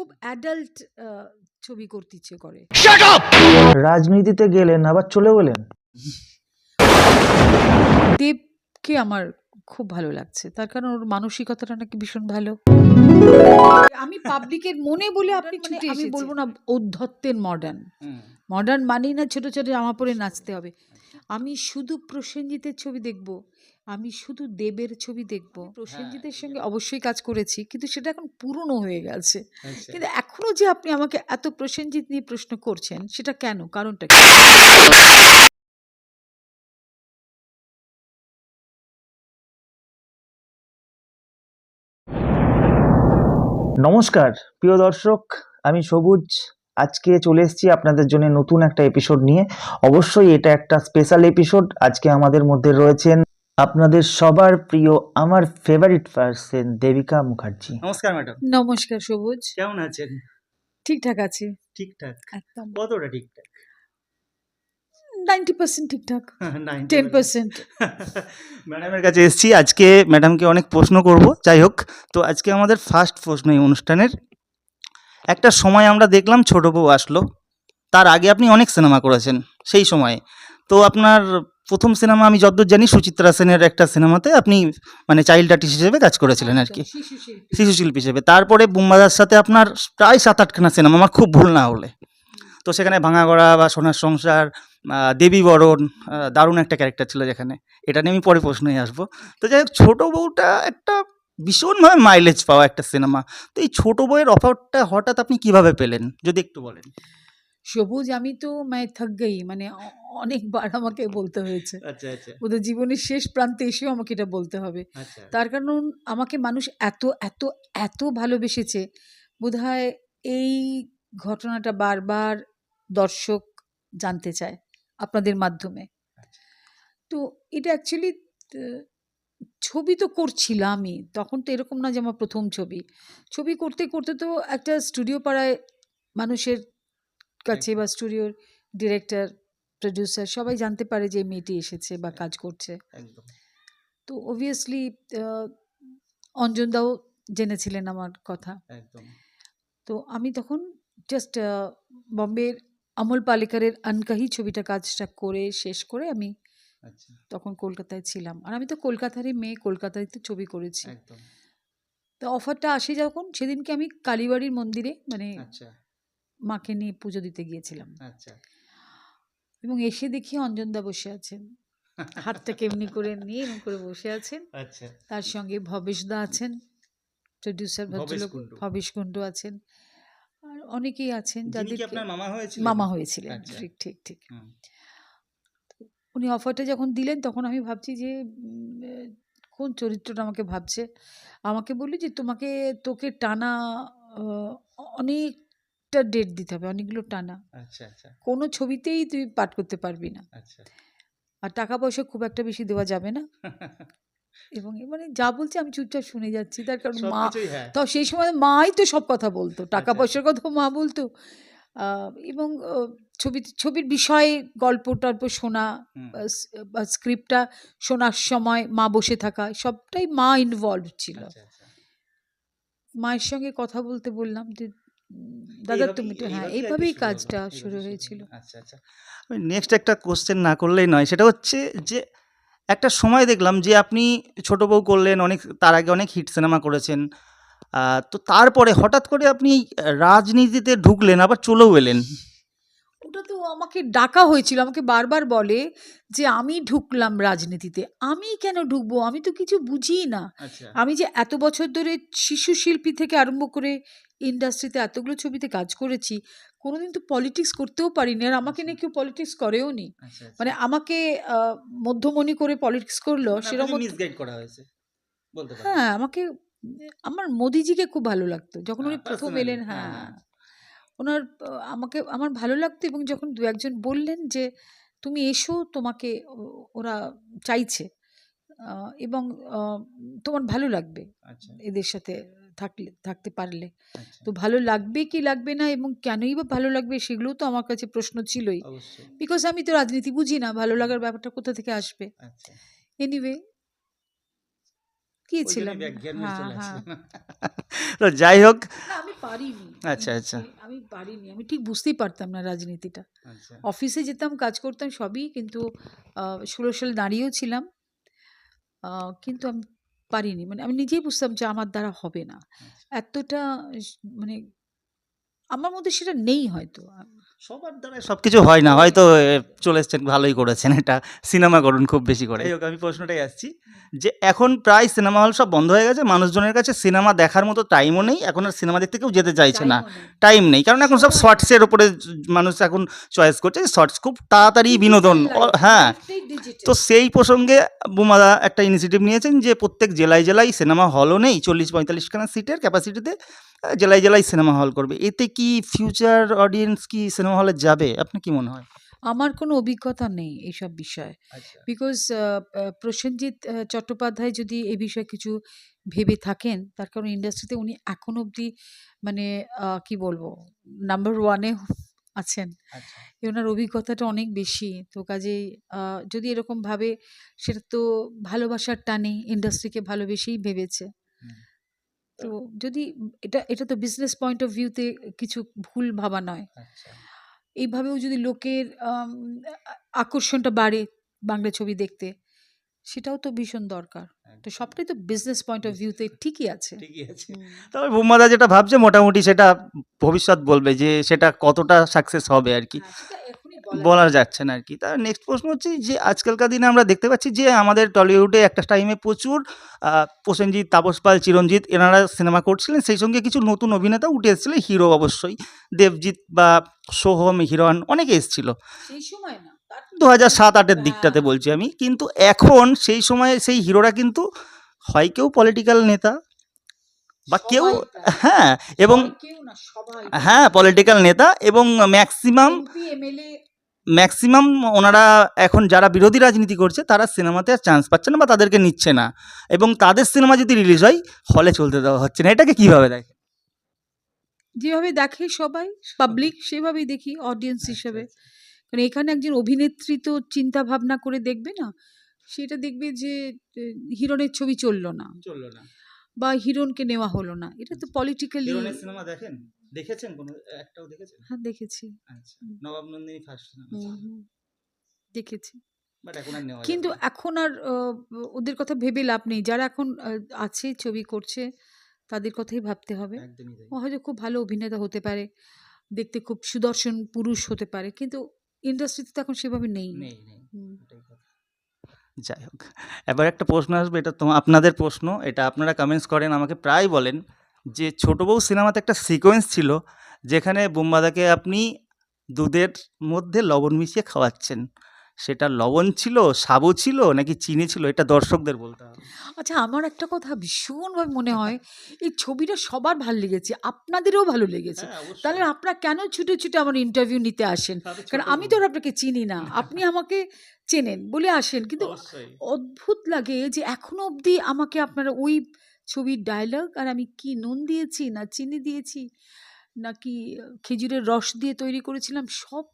খুব অ্যাডাল্ট ছবি করতে ইচ্ছে করে। রাজনীতিতে গেলেন আবার চলে গেলেন? দেবকে আমার খুব ভালো লাগছে। তার কারণ ওর মানসিকতাটা নাকি ভীষণ ভালো। আমি পাবলিকের মনে বলে আপনি মানে আমি বলব না ঔদ্ধত্যের মডার্ন মডার্ন মানেই না ছোট ছোট জামা পরে নাচতে হবে। আমি শুধু প্রসেনজিতের ছবি দেখব। আমি শুধু দেবের ছবি দেখব। প্রসেনজিতের সঙ্গে অবশ্যই কাজ করেছি কিন্তু সেটা এখন পুরনো হয়ে গেছে। কিন্তু এখনও যে আপনি আমাকে এত প্রসেনজিৎ নিয়ে প্রশ্ন করছেন সেটা কেন? কারণটা কি? নমস্কার প্রিয় দর্শক আমি সবুজ। আজকে চলে এসেছি আপনাদের জন্য নতুন একটা এপিসোড নিয়ে। অবশ্যই এটা একটা স্পেশাল এপিসোড আজকে আমাদের মধ্যে রয়েছেন আপনাদের সবার প্রিয় আমার ফেভারিট পার্সন দেবিকা মুখার্জি। নমস্কার ম্যাডাম। নমস্কার সবুজ। কেমন আছেন? ঠিকঠাক আছে। ঠিকঠাক। একদম। কতটা ঠিকঠাক? নাইনটি পার্সেন্ট ঠিকঠাক। টেন পার্সেন্ট ম্যাডামের কাছে এসেছি। আজকে ম্যাডামকে অনেক প্রশ্ন করব। যাই হোক তো আজকে আমাদের ফার্স্ট প্রশ্ন এই অনুষ্ঠানের। একটা সময় আমরা দেখলাম ছোট বউ আসলো। তার আগে আপনি অনেক সিনেমা করেছেন সেই সময়ে। তো আপনার প্রথম সিনেমা আমি যতদূর জানি সুচিত্রা সেনের একটা সিনেমাতে আপনি মানে চাইল্ড আর্টিস্ট হিসেবে কাজ করেছিলেন আর কি। শিশু শিল্পী। হিসেবে। তারপরে বুম্বাদার সাথে আপনার প্রায় সাত আটখানা সিনেমা আমার খুব ভুল না হলে। তো সেখানে ভাঙাগড়া বা সোনার সংসার দেবী বরণ দারুণ একটা ক্যারেক্টার ছিল যেখানে। এটা নিয়ে আমি পরে প্রশ্নই আসব। তো যাই হোক ছোটো বউটা একটা ভীষণভাবে মাইলেজ পাওয়া একটা সিনেমা। তো এই ছোটো বউয়ের অফারটা হঠাৎ আপনি কীভাবে পেলেন? যদি একটু বলেন। সবুজ আমি তো মায় থাক গই মানে অনেকবার আমাকে বলতে হয়েছে। আচ্ছা আচ্ছা। ওদের জীবনের শেষ প্রান্তে এসেও আমাকে এটা বলতে হবে। আচ্ছা। তার কারণ আমাকে মানুষ এত এত এত ভালোবেসেছে বোধহয় এই ঘটনাটা বারবার দর্শক জানতে চায় আপনাদের মাধ্যমে। তো এটা অ্যাকচুয়ালি ছবি তো করছিলামই তখন তো এরকম না যে আমার প্রথম ছবি। ছবি করতে করতে তো একটা স্টুডিও পাড়ায় মানুষের কাছে বা স্টুডিওর ডিরেক্টর প্রডিউসার সবাই জানতে পারে যে মেয়েটি এসেছে বা কাজ করছে। একদম। তো অবভিয়াসলি অঞ্জনদাও জেনেছিলেন আমার কথা। একদম। তো আমি তখন জাস্ট বম্বের অমল পালেকারের আনকাহি ছবিটা কাজটা করে শেষ করে আমি আচ্ছা। তখন কলকাতায় ছিলাম। আর আমি তো কলকাতারই মেয়ে কলকাতায় তো ছবি করেছি। তো অফারটা আসে যখন সেদিনকে আমি কালীবাড়ির মন্দিরে মানে আচ্ছা। মাকে নিয়ে পুজো দিতে গিয়েছিলাম। আচ্ছা। এবং এসে দেখি অঞ্জনদা বসে আছেন। হাতটা কেমনি করে নিয়ে এরকম করে বসে আছেন। আচ্ছা। তার সঙ্গে ভবেশদা আছেন। প্রডিউসার ভদ্রলোক ভবেশ কুণ্ডু। আছেন। আর অনেকেই আছেন যাদের মামা হয়েছিল মামা হয়েছিলেন। আচ্ছা। ঠিক ঠিক ঠিক। উনি অফারটা যখন দিলেন তখন আমি ভাবছি যে কোন চরিত্রটা আমাকে ভাবছে? আমাকে বললি যে তোমাকে তোকে টানা আহ, অনেকটা ডেট দিতে হবে অনেকগুলো টানা। আচ্ছা আচ্ছা। কোনো ছবিতেই তুই পাঠ করতে পারবি না। আচ্ছা। আর টাকা পয়সা খুব একটা বেশি দেওয়া যাবে না। এবং মানে যা বলছে আমি চুপচাপ শুনে যাচ্ছি তার কারণ মা হ্যাঁ। তাও সেই সময় মাই তো সব কথা বলতো টাকা আচ্ছা। পয়সার কথাও মা বলতো। এবং ছবি ছবির বিষয়ে গল্প টল্প শোনা স্ক্রিপ্টটা শোনার সময় মা বসে থাকা সবটাই মা ইনভলভ ছিল। মায়ের সঙ্গে কথা বলতে বললাম যে দাদা তুমি তো হ্যাঁ এইভাবেই কাজটা শুরু হয়েছিল। আচ্ছা আচ্ছা। নেক্সট একটা কোশ্চেন না করলেই নয়। সেটা হচ্ছে যে একটা সময় দেখলাম যে আপনি ছোট বউ করলেন অনেক তার আগে অনেক হিট সিনেমা করেছেন। তো তারপরে হঠাৎ করে আপনি রাজনীতিতে ঢুকলেন আবার চলেও এলেন। ওটা তো আমাকে ডাকা হয়েছিল আমাকে বারবার বলে যে আমি ঢুকলাম রাজনীতিতে। আমি কেন ঢুকবো? আমি তো কিছু বুঝি না। আচ্ছা। আমি যে এত বছর ধরে শিশু শিল্পী থেকে আরম্ভ করে ইন্ডাস্ট্রিতে এতগুলো ছবিতে কাজ করেছি কোনোদিন তো পলিটিক্স করতেও পারিনি। আর আমাকে নিয়ে কেউ পলিটিক্স করেও নি। আচ্ছা মানে আমাকে মধ্যমণি করে পলিটিক্স করল সেরকম মিসগাইড করা হয়েছে হ্যাঁ আমাকে আমার মোদিজিকে খুব ভালো লাগতো। যখন উনি প্রথম এলেন হ্যাঁ, হ্যাঁ। হ্যাঁ। ওনার আমাকে আমার ভালো লাগতো এবং যখন দু একজন বললেন যে তুমি এসো তোমাকে ওরা চাইছে। এবং তোমার ভালো লাগবে আচ্ছা। এদের সাথে। থাকলে থাকতে পারলে। আচ্ছা। তো ভালো লাগবে কি লাগবে না এবং কেনই বা ভালো লাগবে সেগুলোও তো আমার কাছে প্রশ্ন ছিলই। বিকজ আমি তো রাজনীতি বুঝি না ভালো লাগার ব্যাপারটা কোথা থেকে আসবে? আচ্ছা। এনিওয়ে গিয়েছিলাম। নিয়ে হ্যাঁ হ্যাঁ। তো যাই হোক। আমি পারিনি। আচ্ছা, আচ্ছা। আমি পারিনি। আমি ঠিক বুঝতেই পারতাম না রাজনীতিটা। আচ্ছা। অফিসে যেতাম কাজ করতাম সবই কিন্তু ষোলো সালে দাঁড়িয়েও ছিলাম। আহ, কিন্তু আমি পারিনি। মানে আমি নিজেই বুঝতাম যে আমার দ্বারা হবে না। এতটা মানে আমার মধ্যে সেটা নেই হয়তো। সবার দ্বারা সবকিছু হয় না হয়তো চলে এসছেন ভালোই করেছেন এটা সিনেমা করুন খুব বেশি করে। হোক আমি প্রশ্নটাই আসছি যে এখন প্রায় সিনেমা হল সব বন্ধ হয়ে গেছে মানুষজনের কাছে সিনেমা দেখার মতো টাইমও নেই এখন আর সিনেমা দেখতে কেউ যেতে চাইছে না। টাইম নেই। কারণ এখন সব শর্টসের উপরে মানুষ এখন চয়েস করছে শর্টস খুব তাড়াতাড়ি বিনোদন হ্যাঁ। তো সেই প্রসঙ্গে বোমাদা একটা ইনিশিয়েটিভ নিয়েছেন যে প্রত্যেক জেলায় জেলায় সিনেমা হলও নেই চল্লিশ পঁয়তাল্লিশখানা সিটের ক্যাপাসিটিতে জেলায় জেলায় সিনেমা হল করবে। এতে কি ফিউচার অডিয়েন্স কি সিনেমা হলে যাবে? আপনার কি মনে হয়? আমার কোনো অভিজ্ঞতা নেই এইসব বিষয়ে। বিকজ প্রসেনজিৎ চট্টোপাধ্যায় যদি এ বিষয়ে কিছু ভেবে থাকেন তার কারণ ইন্ডাস্ট্রিতে উনি এখন অবধি মানে কি বলব নাম্বার ওয়ানে আছেন। আচ্ছা। ওনার অভিজ্ঞতাটা অনেক বেশি। তো কাজেই যদি এরকমভাবে সেটা তো ভালোবাসার টানে ইন্ডাস্ট্রিকে ভালোবেসেই ভেবেছে। তো যদি এটা এটা তো বিজনেস পয়েন্ট অফ ভিউতে কিছু ভুল ভাবা নয়। আচ্ছা। এইভাবেও যদি লোকের আকর্ষণটা বাড়ে বাংলা ছবি দেখতে সেটাও তো ভীষণ দরকার। তো সবটাই তো বিজনেস পয়েন্ট অফ ভিউতে ঠিকই আছে। ঠিকই আছে। তবে বুমাদা যেটা ভাবছে মোটামুটি সেটা ভবিষ্যৎ বলবে যে সেটা কতটা সাকসেস হবে আর কি। হ্যাঁ, বলা যাচ্ছে না আর কি তার নেক্সট প্রশ্ন হচ্ছে যে আজকালকার দিনে আমরা দেখতে পাচ্ছি যে আমাদের টলিউডে একটা টাইমে প্রচুর প্রসেনজিৎ তাপস পাল চিরঞ্জিত এনারা সিনেমা করছিলেন। সেই সঙ্গে কিছু নতুন অভিনেতা উঠে এসেছিলেন হিরো অবশ্যই। দেবজিৎ বা সোহম হিরোয়ান অনেকে এসেছিল। সেই সময় না দু হাজার সাত আটের দিকটাতে হ্যাঁ। বলছি আমি। কিন্তু এখন সেই সময়ে সেই হিরোরা কিন্তু হয় কেউ পলিটিক্যাল নেতা বা কেউ হ্যাঁ এবং হ্যাঁ পলিটিক্যাল নেতা এবং ম্যাক্সিমাম ম্যাক্সিমাম ওনারা এখন যারা বিরোধী রাজনীতি করছে তারা সিনেমাতে আর চান্স পাচ্ছে না বা তাদেরকে নিচ্ছে না। এবং তাদের সিনেমা যদি রিলিজ হয় হলে চলতে দেওয়া হচ্ছে না। এটাকে কীভাবে দেখে? যেভাবে দেখে সবাই পাবলিক সেভাবেই দেখি অডিয়েন্স হিসেবে। কারণ এখানে একজন অভিনেত্রী তো চিন্তা ভাবনা করে দেখবে না? সেটা দেখবে যে হিরণের ছবি চলল না। চলল না। বা হিরণকে নেওয়া হলো না। এটা তো পলিটিক্যালি সিনেমা দেখেন? দেখেছেন কোনো? একটাও দেখেছেন? হ্যাঁ দেখেছি। আচ্ছা। নবাব নন্দিনী ফার্স্ট হুম। দেখেছি। কিন্তু এখন আর ওদের কথা ভেবে লাভ নেই। যারা এখন আছে ছবি করছে তাদের কথাই ভাবতে হবে। ও হয়তো খুব ভালো অভিনেতা হতে পারে দেখতে খুব সুদর্শন পুরুষ হতে পারে কিন্তু ইন্ডাস্ট্রিতে তো এখন সেভাবে নেই। নেই নেই হুম। এটাই কথা। যাই হোক। এবার একটা প্রশ্ন আসবে, এটা তো আপনাদের প্রশ্ন, এটা আপনারা কমেন্টস করেন, আমাকে প্রায় বলেন যে ছোটো বউ সিনেমাতে একটা সিকোয়েন্স ছিল যেখানে বোম্বাদাকে আপনি দুধের মধ্যে লবণ মিশিয়ে খাওয়াচ্ছেন। সেটা লবণ ছিল সাবু ছিল নাকি চিনি ছিল? এটা দর্শকদের বলতে হবে। আচ্ছা আমার একটা কথা ভীষণভাবে মনে হয় এই ছবিটা সবার ভালো লেগেছে আপনাদেরও ভালো লেগেছে। হ্যাঁ, তাহলে আপনারা কেন ছুটে ছুটে আমার ইন্টারভিউ নিতে আসেন? কারণ আমি তো আর আপনাকে চিনি না আপনি আমাকে চেনেন বলে আসেন কিন্তু অদ্ভুত লাগে যে এখনও অবধি আমাকে আপনারা ওই ছবির ডায়লগ আর আমি কি নুন দিয়েছি না চিনি দিয়েছি নাকি খেজুরের রস দিয়ে তৈরি করেছিলাম সব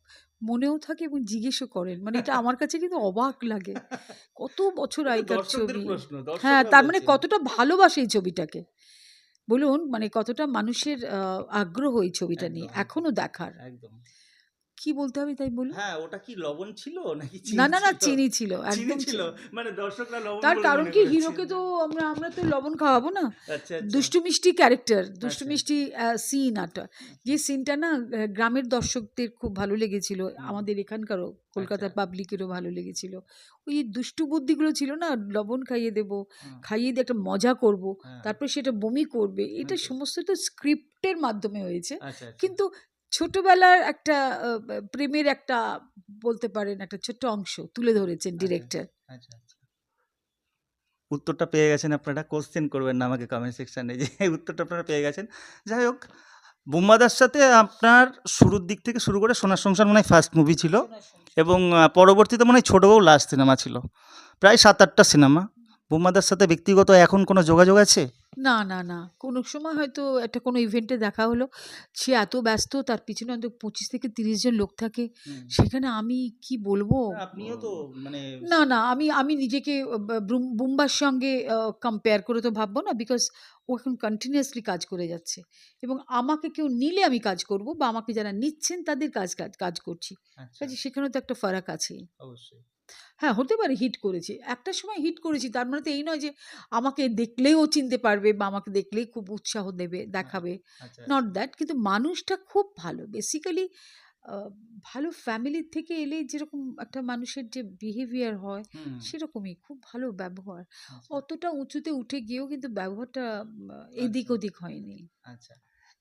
মনেও থাকে এবং জিজ্ঞেসও করেন। মানে এটা আমার কাছে কিন্তু অবাক লাগে। কত বছর আগেকার ছবি। হ্যাঁ তার মানে কতটা ভালোবাসে এই ছবিটাকে। বলুন মানে কতটা মানুষের আহ, আগ্রহ এই ছবিটা নিয়ে। এখনও দেখার। একদম। কি বলতে হবে তাই বলুন? হ্যাঁ ওটা কি লবণ ছিল নাকি না না না চিনি ছিল একদম ছিল? মানে দর্শকরা লবণ তার কারণ কি হিরোকে তো আমরা আমরা তো লবণ খাওয়াবো না। আচ্ছা আচ্ছা। দুষ্টু মিষ্টি ক্যারেক্টার দুষ্টু আচ্ছা। মিষ্টি সিন আটা যে সিনটা না গ্রামের দর্শকদের খুব ভালো লেগেছিল আমাদের এখানকারও কলকাতার। পাবলিকেরও ভালো লেগেছিল। ওই দুষ্টু বুদ্ধিগুলো ছিল না লবণ খাইয়ে দেব খাইয়ে দিয়ে একটা মজা করব হ্যাঁ, তারপর সেটা বমি করবে এটা সমস্ত সমস্তটা স্ক্রিপ্টের মাধ্যমে হয়েছে। কিন্তু ছোটবেলার একটা প্রেমের একটা বলতে পারেন একটা ছোট্ট অংশ তুলে ধরেছেন ডিরেক্টর। আচ্ছা, আচ্ছা। উত্তরটা পেয়ে গেছেন আপনারা কোশ্চেন করবেন না আমাকে কমেন্ট সেকশানে যে উত্তরটা আপনারা পেয়ে গেছেন। যাই হোক বুম্বাদার সাথে আপনার শুরুর দিক থেকে শুরু করে সোনার সংসার মনে হয় ফার্স্ট মুভি ছিল এবং পরবর্তীতে মনে হয় ছোটো বউ লাস্ট সিনেমা ছিল। প্রায় সাত আটটা সিনেমা বুম্বাদার সাথে ব্যক্তিগত এখন কোনো যোগাযোগ আছে? না, না, না। কোনো সময় হয়তো একটা কোনো ইভেন্টে দেখা হলো। সে এত ব্যস্ত তার পিছনে অন্তত ২৫ থেকে ৩০ জন লোক থাকে। হুম। সেখানে আমি কি বলব? না, আপনিও তো মানে না, না। আমি আমি নিজেকে আ বা ব্রুম বুম্বার সঙ্গে আ কম্পেয়ার করে তো ভাববো না। বিকজ ও এখন কন্টিনিউয়াসলি কাজ করে যাচ্ছে। এবং আমাকে কেউ নিলে আমি কাজ করব বা আমাকে যারা নিচ্ছেন তাদের কাজ কাজ কাজ করছি। আচ্ছা, সেখানেও তো একটা ফারাক আছেই। অবশ্যই। হ্যাঁ, হতে পারে হিট করেছি। একটা সময় হিট করেছি। তার মানে তো এই নয় যে আমাকে দেখলেই ও চিনতে পারবে বা আমাকে দেখলেই খুব উৎসাহ দেবে, দেখাবে। আচ্ছা, নট আচ্ছা। দ্যাট কিন্তু মানুষটা খুব ভালো। বেসিক্যালি ভালো ফ্যামিলি থেকে এলে যেরকম একটা মানুষের যে বিহেভিয়ার হয় সেরকমই খুব ভালো ব্যবহার। আচ্ছা, অতটা উঁচুতে উঠে গিয়েও কিন্তু ব্যবহারটা এদিক আচ্ছা। ওদিক হয়নি। আচ্ছা।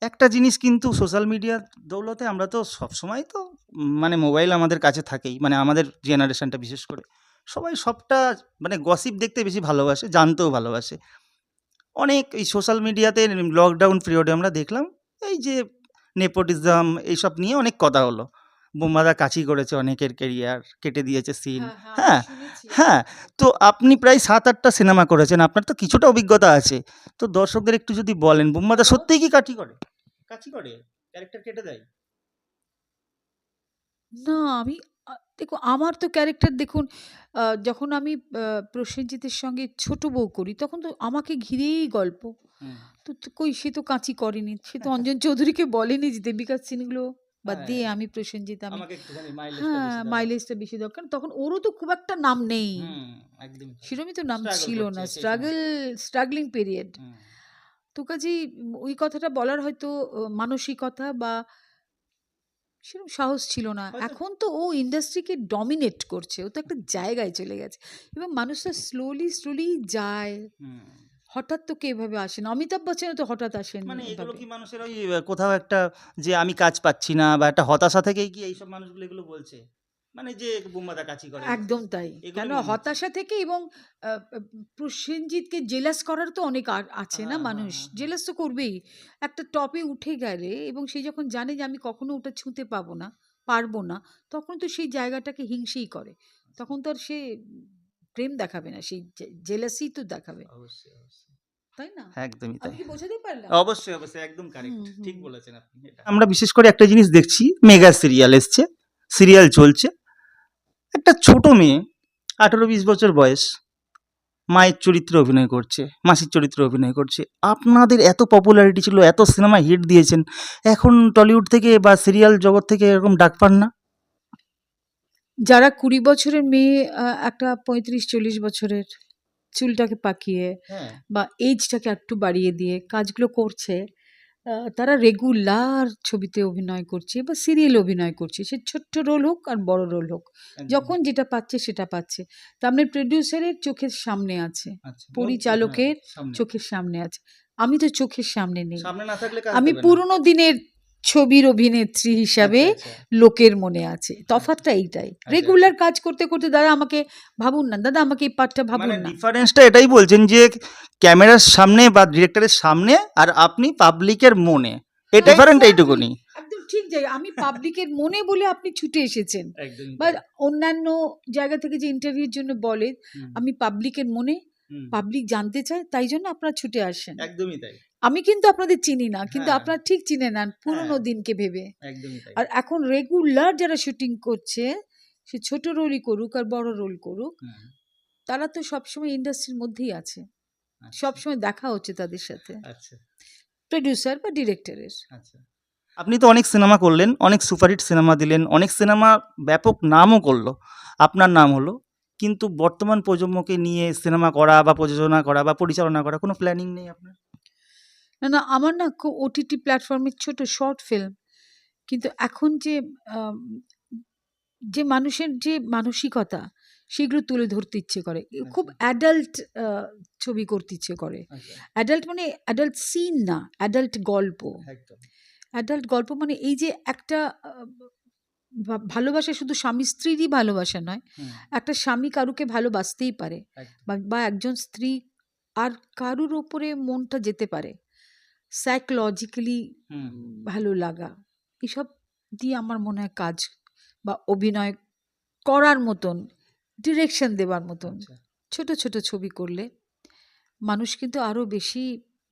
একটা জিনিস কিন্তু সোশ্যাল মিডিয়ার দৌলতে আমরা তো সবসময় তো মানে মোবাইল আমাদের কাছে থাকেই। মানে আমাদের জেনারেশনটা বিশেষ করে। সবাই সবটা মানে গসিপ দেখতে বেশি ভালোবাসে, জানতেও ভালোবাসে। অনেক এই সোশ্যাল মিডিয়াতে লকডাউন পিরিয়ডে আমরা দেখলাম এই যে নেপোটিজম এইসব নিয়ে অনেক কথা হলো। বোম্বাদা কাঁচি করেছে অনেকের ক্যারিয়ার, কেটে দিয়েছে সিন। হ্যাঁ, হ্যাঁ, শুনেছি। হ্যাঁ। তো আপনি প্রায় সাত আটটা সিনেমা করেছেন। আপনার তো কিছুটা অভিজ্ঞতা আছে। তো দর্শকদের একটু যদি বলেন বোম্বাদা সত্যিই কি কাঠি করে? কাঠি করে? ক্যারেক্টার কেটে দেয়? না আমি আ দেখুন আমার তো ক্যারেক্টার দেখুন যখন আমি প্রসেনজিতের সঙ্গে ছোট বউ করি তখন তো আমাকে ঘিরেই গল্প। তো কই সে তো কাঁচি করেনি। সে তো অঞ্জন চৌধুরীকে বলেনি যে দেবিকার সিনগুলো বাদ দিয়ে হ্যাঁ। আমি প্রসেনজিৎ আমি মাইলেজটা হ্যাঁ, মাইলেজটা বেশি দরকার। তখন ওরও তো খুব একটা নাম নেই। সেরমই তো নাম ছিল না। Struggle struggling period. তো কাজেই ওই কথাটা বলার হয়তো মানসিকতা বা সেরকম সাহস ছিল না। এখন তো ও ইন্ডাস্ট্রিকে ডমিনেট করছে। ও তো একটা জায়গায় চলে গেছে। এবং মানুষটা স্লোলি, স্লোলি যায়। হঠাৎ তো কেউ এভাবে আসে না। অমিতাভ বচ্চন তো হঠাৎ আসেন মানে এগুলো কি মানুষের ওই কোথাও একটা যে আমি কাজ পাচ্ছি না বা একটা হতাশা থেকেই কি এইসব মানুষগুলো এগুলো বলছে? মানে যে বোম্বাদা কাচি করে। একদম তাই। কেন হতাশা থেকে এবং প্রসেনজিৎকে জেলাস করার তো অনেক আর আছে না হ্যাঁ, মানুষ। হ্যাঁ, হ্যাঁ। জেলাস তো করবেই। একটা টপে উঠে গেলে এবং সে যখন জানে যে আমি কখনো ওটা ছুঁতে পাবো না, পারব না, তখন তো সেই জায়গাটাকে হিংসেই করে। তখন তো আর সে প্রেম দেখাবে না। সেই জে জেলাসি তো দেখাবে। অবশ্যই, অবশ্যই। তাই না? একদমই তাই। কি বোঝাতে পারলাম? অবশ্যই, অবশ্যই একদম কারেক্ট। ঠিক। বলেছেন আপনি আমরা বিশেষ করে একটা জিনিস দেখছি মেগা সিরিয়াল এসছে। সিরিয়াল চলছে। একটা ছোট মেয়ে ১৮-২০ বছর বয়স। মায়ের চরিত্রে অভিনয় করছে, মাসির চরিত্রে অভিনয় করছে। আপনাদের এত পপুলারিটি ছিল, এত সিনেমা হিট দিয়েছেন। এখন টলিউড থেকে বা সিরিয়াল জগৎ থেকে এরকম ডাক পান না? যারা ২০ বছরের মেয়ে একটা ৩৫-৪০ বছরের চুলটাকে পাকিয়ে হ্যাঁ। বা এইজটাকে আরেকটু বাড়িয়ে দিয়ে কাজগুলো করছে। তারা রেগুলার ছবিতে অভিনয় করছে বা সিরিয়াল অভিনয় করছে। সে ছোট্ট রোল হোক আর বড় রোল হোক। যখন যেটা পাচ্ছে সেটা পাচ্ছে। তার মানে প্রোডিউসারের চোখের সামনে আছে। আচ্ছা। পরিচালকের হ্যাঁ, চোখের সামনে আছে। আমি তো চোখের সামনে নেই। আমি পুরনো দিনের ছবির অভিনেত্রী হিসাবে আচ্ছা, আচ্ছা। লোকের মনে আছে। তফাৎটা এইটাই। আচ্ছা, রেগুলার কাজ করতে, করতে দাদা আমাকে ভাবুন না, দাদা আমাকে এই পার্টটা ভাবুন মানে না। ডিফারেন্সটা এটাই বলছেন যে ক্যামেরার সামনে বা ডিরেক্টরের সামনে আর আপনি পাবলিকের মনে। এই ডিফারেন্ট এইটুকুনি। একদম ঠিক জায়গা। আমি পাবলিকের মনে বলে আপনি ছুটে এসেছেন। বা অন্যান্য জায়গা থেকে যে ইন্টারভিউর জন্য বলে, আমি পাবলিকের মনে, পাবলিক জানতে চায় তাই জন্য আপনারা ছুটে আসেন। একদমই তাই। আমি কিন্তু আপনাদের চিনি না। কিন্তু হ্যাঁ। আপনারা ঠিক চিনে নেন পুরনো হ্যাঁ। দিনকে ভেবে। আর এখন রেগুলার যারা শুটিং করছে, সে ছোট রোলই করুক আর বড় রোল করুক, তারা তো সবসময় ইন্ডাস্ট্রির মধ্যেই আছে। আচ্ছা, সবসময় দেখা হচ্ছে তাদের সাথে। আচ্ছা, প্রোডিউসার বা ডিরেক্টরের। আচ্ছা। আপনি তো অনেক সিনেমা করলেন, অনেক সুপারহিট সিনেমা দিলেন, অনেক সিনেমা ব্যাপক নামও করল। আপনার নাম হলো। কিন্তু বর্তমান প্রজন্মকে নিয়ে সিনেমা করা বা প্রযোজনা করা বা পরিচালনা করা কোনো প্ল্যানিং নেই আপনার? না, না আমার না খুব ওটিটি প্ল্যাটফর্মের ছোট শর্ট ফিল্ম। কিন্তু এখন যে যে মানুষের যে মানসিকতা সেগুলো তুলে ধরতে ইচ্ছে করে। এ খুব আচ্ছা। অ্যাডাল্ট ছবি করতে ইচ্ছে করে। আচ্ছা, অ্যাডাল্ট মানে অ্যাডাল্ট সিন না, অ্যাডাল্ট গল্প। অ্যাডাল্ট গল্প মানে এই যে একটা ভালোবাসা শুধু স্বামী-স্ত্রীরই ভালোবাসা নয়। একটা স্বামী কারুকে ভালোবাসতেই পারে। বা একজন স্ত্রী আর কারুর ওপরে মনটা যেতে পারে। সাইকোলজিক্যালি ভালো লাগা। এসব দিয়ে আমার মনে হয় কাজ বা অভিনয় করার মতন, ডিরেকশন দেবার মতন আচ্ছা। ছোট, ছোট ছবি করলে মানুষ কিন্তু আরও বেশি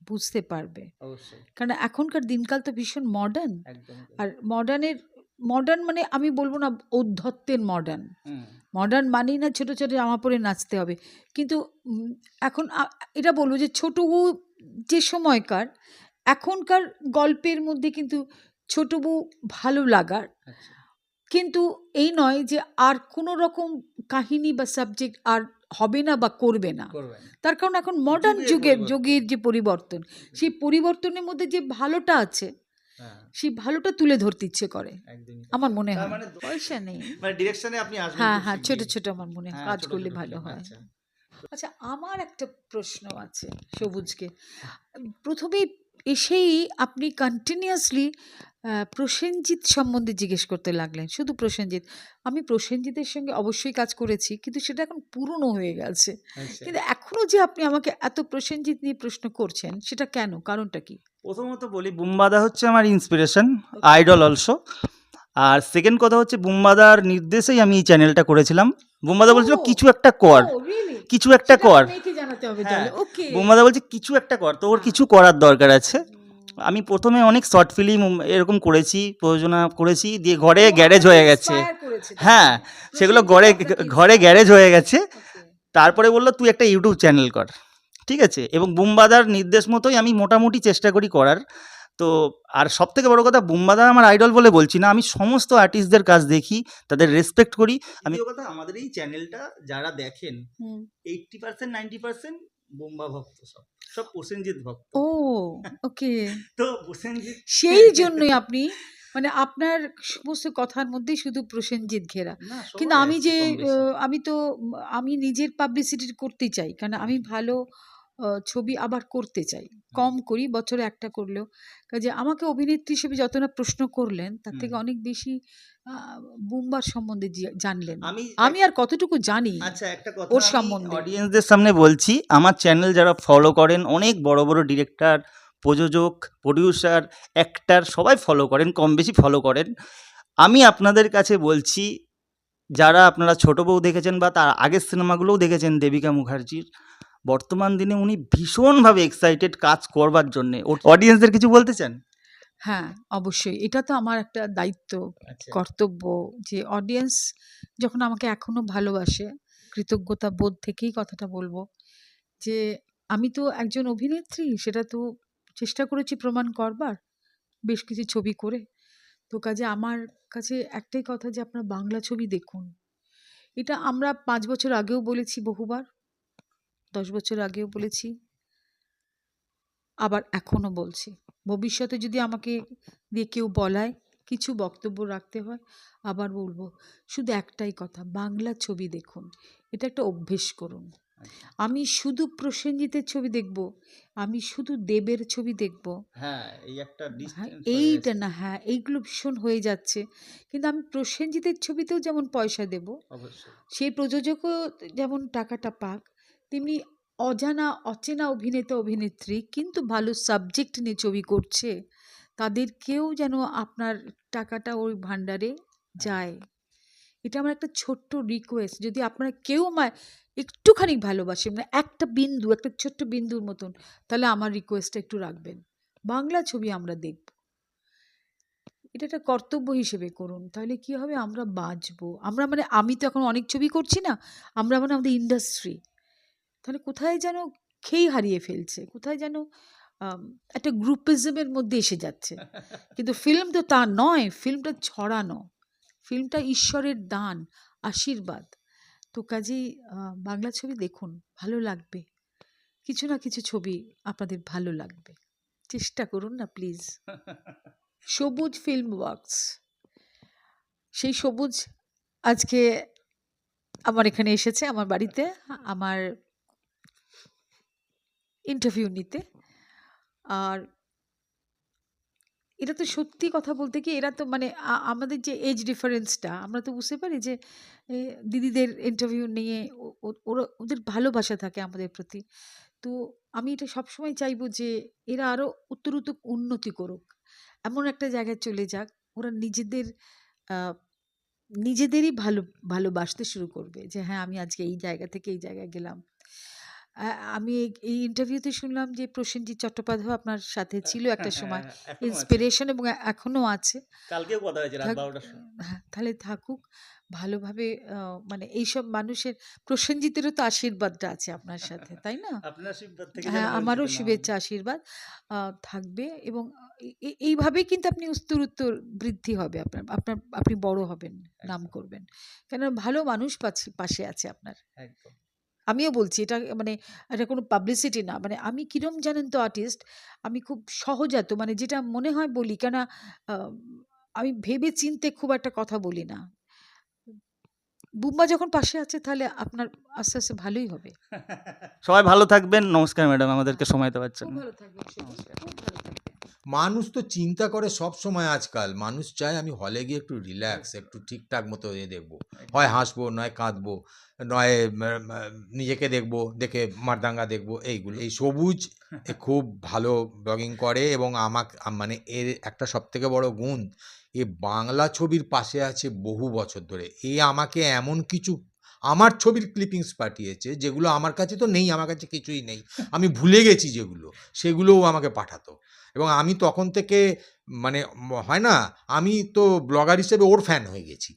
বুঝতে পারবে। কারণ এখনকার দিনকাল তো ভীষণ মডার্ন আর মডার্নের মডার্ন মানে আমি বলব না ঔদ্ধত্যের মডার্ন মডার্ন মানেই না ছোটো ছোটো জামা পরে নাচতে হবে। কিন্তু এখন এটা বলব যে ছোট যে সময়কার এখনকার গল্পের মধ্যে কিন্তু ছোট বউ ভালো লাগার। আচ্ছা। কিন্তু এই নয় যে আর কোনো রকম কাহিনী বা সাবজেক্ট আর হবে না বা করবে না। তার কারণ এখন মডার্ন যুগের যুগের যে পরিবর্তন সেই পরিবর্তনের মধ্যে যে ভালোটা আছে হ্যাঁ। সেই ভালোটা তুলে ধরতে ইচ্ছে করে। আমার মনে হয়। মানে পয়সা নেই। মানে ডিরেকশনে আপনি আসবেন হ্যাঁ হ্যাঁ ছোট। ছোট আমার মনে হয়। হ্যাঁ, কাজ করলে ভালো হয়। আচ্ছা। আচ্ছা আমার একটা প্রশ্ন আছে সবুজকে। প্রথমেই এসেই আপনি কন্টিনিউয়াসলি প্রসেনজিৎ সম্বন্ধে জিজ্ঞেস করতে লাগলেন। শুধু প্রসেনজিৎ আমি প্রসেনজিতের সঙ্গে অবশ্যই কাজ করেছি কিন্তু সেটা এখন পুরনো হয়ে গেছে। আচ্ছা। কিন্তু এখনও যে আপনি আমাকে এত প্রসেনজিৎ নিয়ে প্রশ্ন করছেন সেটা কেন? কারণটা কি? প্রথমত বলি বুম্বাদা হচ্ছে আমার ইন্সপিরেশন আইডল অলসো আর সেকেন্ড কথা হচ্ছে বুম্বাদার নির্দেশেই আমি এই চ্যানেলটা করেছিলাম। বুম্বাদা বলছিল। কিছু একটা কর। কিছু একটা কর। হ্যাঁ, বুম্বাদা বলছে কিছু একটা কর তো ওর কিছু করার দরকার আছে। আমি প্রথমে অনেক শর্ট ফিল্ম এরকম করেছি প্রযোজনা করেছি দিয়ে ঘরে গ্যারেজ হয়ে গেছে। হ্যাঁ সেগুলো ঘরে ঘরে গ্যারেজ হয়ে গেছে। তারপরে বলল তুই একটা ইউটিউব চ্যানেল কর। ঠিক আছে? এবং বুম্বাদার নির্দেশ মতোই আমি মোটামুটি চেষ্টা করি করার। তো আর সব থেকে বড় কথা বুম্বাদা আমার আইডল বলে বলছি না আমি সমস্ত আর্টিস্টদের কাজ দেখি তাদের রেসপেক্ট করি। আমি কথা আমাদের এই চ্যানেলটা যারা দেখেন eighty percent ninety percent Bumba ভক্ত সব সব প্রসেনজিৎ ভক্ত। ও ওকে। তো প্রসেনজিৎ সেই জন্যই আপনি মানে আপনার সমস্ত কথার মধ্যেই শুধু প্রসেনজিৎ ঘেরা। কিন্তু আমি যে আমি তো আমি নিজের পাবলিসিটি করতে চাই কারণ আমি ভালো ছবি আবার করতে চাই। কম করি বছরে একটা করলেও। কাজে আমাকে অভিনেত্রী হিসেবে যত না প্রশ্ন করলেন তার থেকে অনেক বেশি বুম্বার সম্বন্ধে জানলেন। আমি আমি আর কতটুকু জানি আচ্ছা একটা কথা ওর সম্বন্ধে। অডিয়েন্সদের সামনে বলছি আমার চ্যানেল যারা ফলো করেন অনেক বড় বড় ডিরেক্টর প্রযোজক প্রডিউসার অ্যাক্টার সবাই ফলো করেন কম বেশি ফলো করেন। আমি আপনাদের কাছে বলছি যারা আপনারা ছোট বউ দেখেছেন বা তার আগের সিনেমাগুলোও দেখেছেন দেবিকা মুখার্জির বর্তমান দিনে উনি ভীষণভাবে এক্সাইটেড কাজ করবার জন্যে। অডিয়েন্সদের কিছু বলতে চান? হ্যাঁ অবশ্যই। এটা তো আমার একটা দায়িত্ব আচ্ছা। কর্তব্য যে অডিয়েন্স যখন আমাকে এখনও ভালোবাসে কৃতজ্ঞতা বোধ থেকেই কথাটা বলব যে আমি তো একজন অভিনেত্রী সেটা তো চেষ্টা করেছি প্রমাণ করবার বেশ কিছু ছবি করে। তো কাজে আমার কাছে একটাই কথা যে আপনারা বাংলা ছবি দেখুন। এটা আমরা পাঁচ বছর আগেও বলেছি বহুবার। দশ বছর আগেও বলেছি। আবার এখনও বলছি। ভবিষ্যতে যদি আমাকে দিয়ে কেউ বলায় কিছু বক্তব্য রাখতে হয় আবার বলব শুধু একটাই কথা বাংলা ছবি দেখুন। এটা একটা অভ্যেস করুন। আমি শুধু প্রসেনজিতের ছবি দেখব আমি শুধু দেবের ছবি দেখব। হ্যাঁ এই একটা হ্যাঁ এইটা না হ্যাঁ এইগুলো ভীষণ হয়ে যাচ্ছে। কিন্তু আমি প্রসেনজিতের ছবিতেও যেমন পয়সা দেব সেই প্রযোজকও যেমন টাকাটা পাক তেমনি অজানা, অচেনা অভিনেতা, অভিনেত্রী কিন্তু ভালো সাবজেক্ট নিয়ে ছবি করছে। তাদেরকেও যেন আপনার টাকাটা ওই ভাণ্ডারে যায়। এটা আমার একটা ছোট্ট রিকোয়েস্ট যদি আপনারা কেউ আমায় একটুখানি ভালোবাসে মানে একটা বিন্দু, একটা ছোট্ট বিন্দুর মতন, তাহলে আমার রিকোয়েস্টটা একটু রাখবেন। বাংলা ছবি আমরা দেখব। এটা একটা কর্তব্য হিসেবে করুন, তাহলে কি হবে? আমরা বাঁচবো। আমরা মানে আমি তো এখন অনেক ছবি করছি না, আমরা মানে আমাদের ইন্ডাস্ট্রি তাহলে কোথায় যেন খেই হারিয়ে ফেলছে, কোথায় যেন একটা গ্রুপিজমের মধ্যে এসে যাচ্ছে। কিন্তু ফিল্ম তো তা নয়, ফিল্মটা ছড়ানো, ফিল্মটা ঈশ্বরের দান, আশীর্বাদ। তো কাজেই বাংলা ছবি দেখুন, ভালো লাগবে। কিছু না কিছু ছবি আপনাদের ভালো লাগবে। চেষ্টা করুন না, প্লিজ। সবুজ ফিল্ম ওয়ার্কস। সেই সবুজ আজকে আমার এখানে এসেছে, আমার বাড়িতে, আমার ইন্টারভিউ নিতে। আর এটা তো সত্যি কথা বলতে কি, এরা তো মানে আমাদের যে এজ ডিফারেন্সটা আমরা তো বুঝতে পারি যে দিদিদের ইন্টারভিউ নিয়ে ওরা, ওদের ভালোবাসা থাকে আমাদের প্রতি। তো আমি এটা সবসময় চাইব যে, এরা আরও উত্তরোত্তর উন্নতি করুক। এমন একটা জায়গায় চলে যাক, ওরা নিজেদের নিজেদেরই ভালো, ভালোবাসতে শুরু করবে যে হ্যাঁ আমি আজকে এই জায়গা থেকে এই জায়গায় গেলাম। আমি এই- ইন্টারভিউতে শুনলাম যে প্রসেনজিৎ চট্টোপাধ্যায় আপনার সাথে ছিল একটা সময়। ইন্সপিরেশন এবং এখনও আছে। কালকেও কথা হয়েছে রাত থাক- বারোটার সময়। হ্যাঁ তাহলে থাকুক ভালোভাবে মানে এইসব মানুষের প্রসেনজিতেরও তো আশীর্বাদটা আছে আপনার সাথে তাই না? আপনার আশীর্বাদ থেকে হ্যাঁ আমারও। শুভেচ্ছা আশীর্বাদ থাকবে এবং এইভাবেই কিন্তু আপনি উত্তর উত্তর বৃদ্ধি হবে আপনার আপনার আপনি বড় হবেন নাম করবেন। কেন ভালো মানুষ পাশে আছে আপনার। একদম। আমিও বলছি এটা মানে এটা কোনো পাবলিসিটি না। মানে আমি কিরম জানেন তো আর্টিস্ট আমি খুব সহজাত মানে যেটা মনে হয় বলি কেন আমি ভেবে চিনতে খুব একটা কথা বলি না। বুম্বা যখন পাশে আছে তাহলে আপনার আস্তে আস্তে ভালোই হবে। সবাই ভালো থাকবেন। নমস্কার ম্যাডাম আমাদেরকে সময় দেওয়ার জন্য। ভালো থাকবেন সবুজ, খুব ভালো থাকবেন মানুষ তো চিন্তা করে সব সময় আজকাল। মানুষ চায় আমি হলে গিয়ে একটু রিল্যাক্স একটু ঠিকঠাক মতো এ দেখব। হয় হাসবো নয় কাঁদবো নয় নিজেকে দেখব দেখে মারদাঙ্গা দেখব এইগুলো। এই সবুজ খুব ভালো ব্লগিং করে এবং আমাক মানে এর একটা সব থেকে বড় গুণ এ বাংলা ছবির পাশে আছে বহু বছর ধরে। এ আমাকে এমন কিছু আমার ছবির ক্লিপিংস পাঠিয়েছে, যেগুলো আমার কাছে তো নেই, আমার কাছে কিছুই নেই। আমি ভুলে গেছি যেগুলো, সেগুলোও আমাকে পাঠাতো। এবং আমি তখন থেকে মানে হয় না, আমি তো ব্লগার হিসেবে ওর ফ্যান হয়ে গেছি।